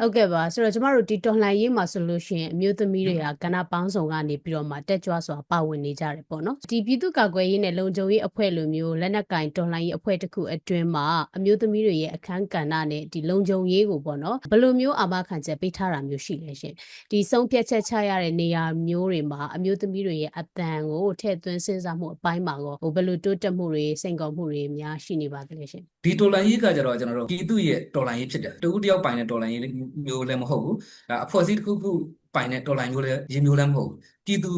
ဟုတ်ကဲ့ပါဆိုတော့ကျမတို့ဒီတော်လှန်ရေးမှာဆိုလို့ရှိရင်အမျိုးသမီးတွေကကဏ္ဍပေါင်းစုံကနေပြီးတော့မှတက်ကြွစွာပါဝင်နေကြတယ်ပေါ့နော်ဒီပြည်သူ့ကာကွယ်ရေးနဲ့လုံခြုံရေးအဖွဲ့လိုမျိုးလက်နက်ကင်တော်လှန်ရေးအဖွဲ့တစ်ခုအတွင်းမှာအမျိုးသမီးတွေရဲ့အခန်းကဏ္ဍနဲ့ဒီလုံခြုံရေးကိုပေါ့နော်ဘယ်လိုမျိုးအာမခံချက်ပေးထားတာမျိုးရှိလဲရှင်ဒီဆုံးဖြတ်ချက်ချရတဲ့နေရာမျိုးတွေမှာအမျိုးသမီးတွေရဲ့အတန်ကိုထည့်သွင်းစဉ်းစားမှုအပိုင်းမှာရောဟိုဘယ်လိုတိုးတက်မှုတွေစိန်ခေါ်မှုတွေများရှိနေပါသလဲရှင်ဒီတော်လန်ရေးကကြတော့ကျွန်တော်တို့ပြည်သူရဲ့တော်လန်ရေးဖြစ်တယ်တဦးတယောက်ပိုင်တဲ့တော်လန်ရေးမျိုးလည်းမဟုတ်ဘူးဒါအဖွဲ့အစည်းတစ်ခုခုပိုင်တဲ့တော်လန်မျိုးလည်းရေးမျိုးလည်းမဟုတ်ဘူးပြည်သူ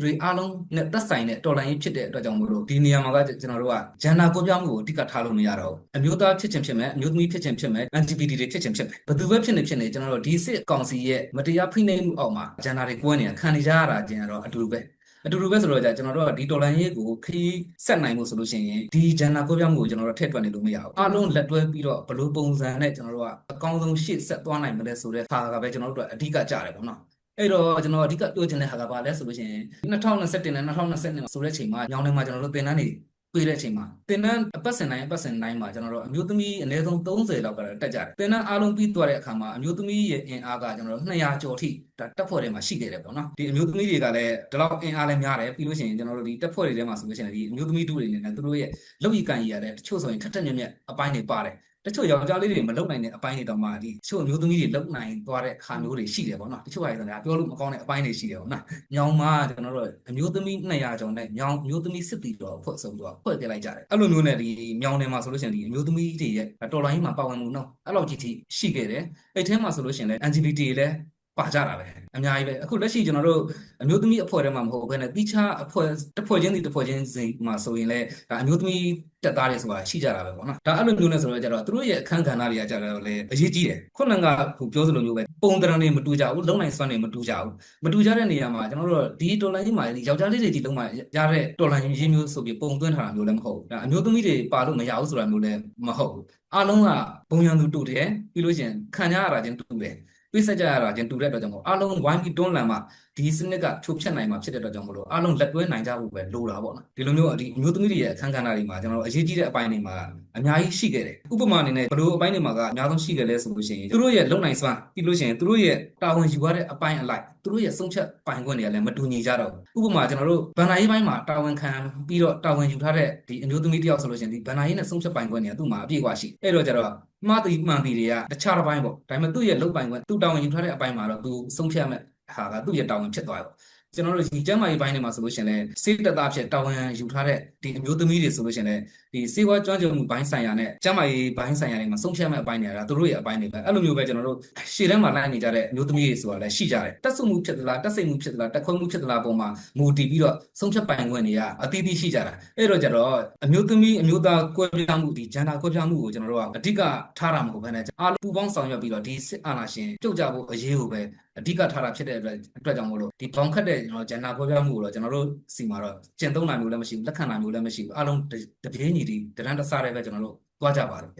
တွေအားလုံးနဲ့သက်ဆိုင်တဲ့တော်လန်ရေးဖြစ်တဲ့အတွက်ကြောင့်မို့လို့ဒီနေရာမှာကကျွန်တော်တို့ကဂျန်နာကိုပြောင်းမှုကိုအဓိကထားလို့မရတော့ဘူးအမျိုးသားဖြစ်ခြင်းဖြစ်မယ်အမျိုးသမီးဖြစ်ခြင်းဖြစ်မယ် LGBT တွေဖြစ်ခြင်းဖြစ်မယ်ဘယ်သူပဲဖြစ်နေဖြစ်နေကျွန်တော်တို့ဒီစစ်ကောင်စီရဲ့မတရားဖိနှိပ်မှုအောက်မှာဂျန်နာတွေကွဲနေတာခံနေကြရတာကျင်တော့အတူတူပဲ အတူတူပဲဆိုတော့じゃကျွန်တော်တို့ကဒီတော်လန်ရေးကိုခရီးဆက်နိုင်ဖို့ဆိုလို့ရှိရင်ဒီဂျန်နာကိုပြောင်းမှုကိုကျွန်တော်တို့ထည့်တွက်နေလို့မရဘူးအားလုံးလက်တွဲပြီးတော့ဘလို့ပုံစံနဲ့ကျွန်တော်တို့ကအကောင်းဆုံးရှေ့ဆက်သွားနိုင်မလဲဆိုတဲ့ဟာကပဲကျွန်တော်တို့ကအဓိကကြတယ်ပေါ့နော်အဲ့တော့ကျွန်တော်အဓိကပြောချင်တဲ့ဟာကဘာလဲဆိုလို့ရှိရင်2021နဲ့2022ဆိုတဲ့ချိန်မှာညောင်းထဲမှာကျွန်တော်တို့သင်တန်းတွေ တွေ့တဲ့အချိန်မှာသင်တန်းအပတ်စဉ်တိုင်းအပတ်စဉ်တိုင်းမှာကျွန်တော်တို့အမျိုးသမီးအနည်းဆုံး30လောက်ကတော့တက်ကြတယ်သင်တန်းအားလုံးပြီးသွားတဲ့အခါမှာအမျိုးသမီးရဲ့အင်အားကကျွန်တော်တို့200ကျော်ထိဒါတက်ဖွဲ့တွေမှာရှိခဲ့တယ်ပေါ့နော်ဒီအမျိုးသမီးတွေကလည်းဒီလောက်အင်အားလည်းများတယ်ပြီးလို့ရှိရင်ကျွန်တော်တို့ဒီတက်ဖွဲ့တွေထဲမှာဆိုလို့ရှိရင်ဒီအမျိုးသမီးတို့တွေနဲ့သူတို့ရဲ့လုပ်ရည်ကန်ရည်ရတယ်တချို့ဆိုရင်ခက်ထက်မြက်မြက်အပိုင်းတွေပါတယ် တချို့ယောက်ျားလေးတွေမလုံနိုင်တဲ့အပိုင်းတွေတော့မှဒီတချို့အမျိုးသမီးတွေလုံနိုင်သွားတဲ့ခါမျိုးတွေရှိတယ်ပေါ့နော်တချို့ဟာတွေဆိုတာပြောလို့မကောင်းတဲ့အပိုင်းတွေရှိတယ်ပေါ့နော်ညောင်မှာကျွန်တော်တို့အမျိုးသမီး200ကျော်နဲ့ညောင်အမျိုးသမီးစစ်တီတော်ဖွဲ့ဆုံးတော့ဖွဲ့ပြလိုက်ကြတယ်အဲ့လိုမျိုးနဲ့ဒီမြောင်နယ်မှာဆိုလို့ရှိရင်ဒီအမျိုးသမီးတွေရဲ့တော်လိုင်းမှာပါဝင်မှုနော်အဲ့လောက်ကြီးထိရှိခဲ့တယ်အဲ့ထဲမှာဆိုလို့ရှိရင်လည်း LGBT လည်း ပါကြတာပဲအများကြီးပဲအခုလက်ရှိကျွန်တော်တို့အမျိုးသမီးအဖွဲ့ထဲမှာမဟုတ်ဘဲနဲ့တိချာအဖွဲ့တစ်ဖွဲ့ချင်းစီတစ်ဖွဲ့ချင်းစီမှာဆိုရင်လည်းဒါအမျိုးသမီးတက်သားတွေဆိုတာရှိကြတာပဲပေါ့နော်ဒါအဲ့လိုမျိုးနဲ့ဆိုတော့ကြတော့သူတို့ရဲ့အခန်းကဏ္ဍတွေကကြတော့လေအရေးကြီးတယ်ခုနကဟိုပြောသလိုမျိုးပဲပုံတရံတွေမတူကြဘူးလုံနိုင်စွမ်းတွေမတူကြဘူးမတူကြတဲ့နေရာမှာကျွန်တော်တို့ဒီတော်လိုင်းကြီးမှာဒီယောက်ျားလေးတွေဒီလုံးမှာရတဲ့တော်လိုင်းရေးမျိုးဆိုပြီးပုံသွင်းထားတာမျိုးလည်းမဟုတ်ဘူးဒါအမျိုးသမီးတွေပါလို့မရဘူးဆိုတာမျိုးလည်းမဟုတ်ဘူးအားလုံးကဘုံရန်သူတူတယ်ပြီးလို့ရှိရင်ခံကြရတာချင်းတူတယ် ပြစ်ဆက်ကြရတာချင်းတူတဲ့အတွက်ကြောင့်မို့အားလုံးဝိုင်းပြီးတွန်းလှန်မှဒီစနစ်ကချိုးဖျက်နိုင်မှာဖြစ်တဲ့အတွက်ကြောင့်မို့လို့အားလုံးလက်တွဲနိုင်ကြဖို့ပဲလိုတာပေါ့နော်ဒီလိုမျိုးဒီအမျိုးသမီးတွေရဲ့အခန်းကဏ္ဍတွေမှာကျွန်တော်တို့အရေးကြီးတဲ့အပိုင်းတွေမှာအများကြီးရှိခဲ့တယ်ဥပမာအနေနဲ့ဘယ်လိုအပိုင်းတွေမှာကအများဆုံးရှိခဲ့လဲဆိုလို့ရှိရင်သူတို့ရဲ့လုံနိုင်စွမ်းပြီးလို့ရှိရင်သူတို့ရဲ့တာဝန်ယူရတဲ့အပိုင်းအလိုက် သူတို့ရဲ့ဆုံးဖြတ်ပိုင်ခွင့်တွေကလည်းမတူညီကြတော့ဘူးဥပမာကျွန်တော်တို့ဗန်နာရေးပိုင်းမှာတာဝန်ခံပြီးတော့တာဝန်ယူထားတဲ့ဒီအမျိုးသမီးတယောက်ဆိုလို့ရှိရင်ဒီဗန်နာရေးနဲ့ဆုံးဖြတ်ပိုင်ခွင့်တွေကသူ့မှာအပြည့်အဝရှိအဲ့တော့ကျတော့မှားတီမှန်တီတွေကတခြားတစ်ပိုင်းပေါ့ဒါပေမဲ့သူ့ရဲ့လုံပိုင်ခွင့်သူ့တာဝန်ယူထားတဲ့အပိုင်းမှာတော့သူဆုံးဖြတ်မဲ့ဟာကသူ့ရဲ့တာဝန်ဖြစ်သွားတယ် ကျွန်တော်တို့ဒီကျမ်းမာရေးပိုင်းတွေမှာဆိုလို့ရှိရင်လည်းစေတသားဖြစ်တာဝန်ယူထားတဲ့ဒီအမျိုးသမီးတွေဆိုလို့ရှိရင်လည်းဒီစေဝါကျွမ်းကျင်မှုဘိုင်းဆိုင်ရာနဲ့ကျမ်းမာရေးဘိုင်းဆိုင်ရာတွေမှာဆုံးဖြတ်မဲ့အပိုင်းတွေကသူတို့ရဲ့အပိုင်းတွေပဲအဲ့လိုမျိုးပဲကျွန်တော်တို့ရှေ့ထဲမှာလိုက်နေကြတဲ့အမျိုးသမီးတွေဆိုတာလည်းရှိကြတယ်တက်ဆုမှုဖြစ်သလားတက်စိတ်မှုဖြစ်သလားတက်ခွဲမှုဖြစ်သလားပုံမှာမူတည်ပြီးတော့ဆုံးဖြတ်ပိုင်ခွင့်တွေကအသီးသီးရှိကြတာအဲ့တော့ကျတော့အမျိုးသမီးအမျိုးသားကွဲပြားမှုဒီဂျန်ဒါကွဲပြားမှုကိုကျွန်တော်တို့ကအဓိကထားတာမဟုတ်ဘဲနဲ့အားလုံးပူပေါင်းဆောင်ရွက်ပြီးတော့ဒီစစ်အာဏာရှင်ပြုတ်ကြဖို့အရေးကိုပဲအဓိကထားတာဖြစ်တဲ့အတွက်အတွက်ကြောင့်မို့လို့ဒီဘောင်ခတ်တဲ့ကျွန်တော်ဂျန်နာခွဲပြားမှုကိုတော့ကျွန်တော်တို့စီမှာတော့ကျင့်သုံးနိုင်မျိုးလည်းမရှိဘူးလက်ခံနိုင်မျိုးလည်းမရှိဘူးအားလုံးတပြေးညီဒီတရန်တစားတွေပဲကျွန်တော်တို့သွားကြပါတယ်